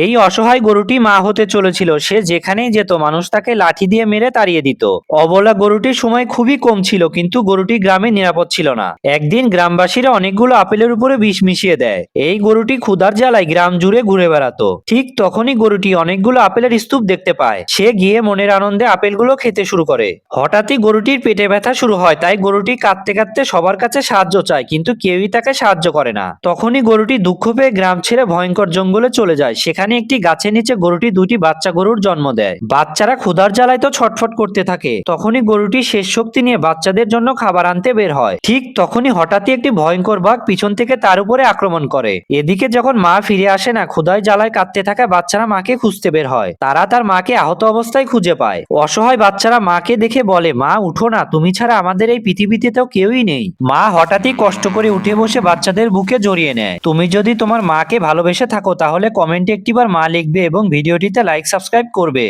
এই অসহায় গরুটি মা হতে চলেছিল। সে যেখানেই যেত, মানুষ তাকে লাঠি দিয়ে মেরে তাড়িয়ে দিত। অবলা গরুটির সময় খুবই কম ছিল, কিন্তু গরুটি গ্রামে নিরাপদ ছিল না। একদিন গ্রামবাসীরা অনেকগুলো আপেলের উপরে বিষ মিশিয়ে দেয়। এই গরুটি ক্ষুধার জ্বালায় গ্রাম জুড়ে ঘুরে বেড়াতো। ঠিক তখনই গরুটি অনেকগুলো আপেলের স্তূপ দেখতে পায়। সে গিয়ে মনের আনন্দে আপেলগুলো খেতে শুরু করে। হঠাৎই গরুটির পেটে ব্যথা শুরু হয়, তাই গরুটি কাঁদতে কাঁদতে সবার কাছে সাহায্য চায়, কিন্তু কেউই তাকে সাহায্য করে না। তখনই গরুটি দুঃখ পেয়ে গ্রাম ছেড়ে ভয়ঙ্কর জঙ্গলে চলে যায়। সেখানে একটি গাছের নিচে গরুটি দুটি বাচ্চা গরুর জন্ম দেয়। বাচ্চারা ক্ষুধার জ্বালায় তো ছটফট করতে থাকে। তখনই গরুটি শেষ শক্তি নিয়ে বাচ্চাদের জন্য খাবার আনতে বের হয়। ঠিক তখনই হঠাৎই একটি ভয়ঙ্কর বাঘ পিছন থেকে তার উপরে আক্রমণ করে। এদিকে যখন মা ফিরে আসে না, ক্ষুধায় জ্বালায় কাঁদতে থাকা বাচ্চারা মাকে খুঁজতে বের হয়। তারা তার মাকে আহত অবস্থায় খুঁজে পায়। অসহায় বাচ্চারা মাকে দেখে বলে, মা, উঠো না। তুমি ছাড়া আমাদের এই পৃথিবীতে তো কেউই নেই। মা হঠাৎই কষ্ট করে উঠে বসে বাচ্চাদের বুকে জড়িয়ে নেয়। তুমি যদি তোমার মাকে ভালোবেসে থাকো, তাহলে কমেন্টে একটিবার মা লিখবে এবং ভিডিওটিতে লাইক সাবস্ক্রাইব করবে।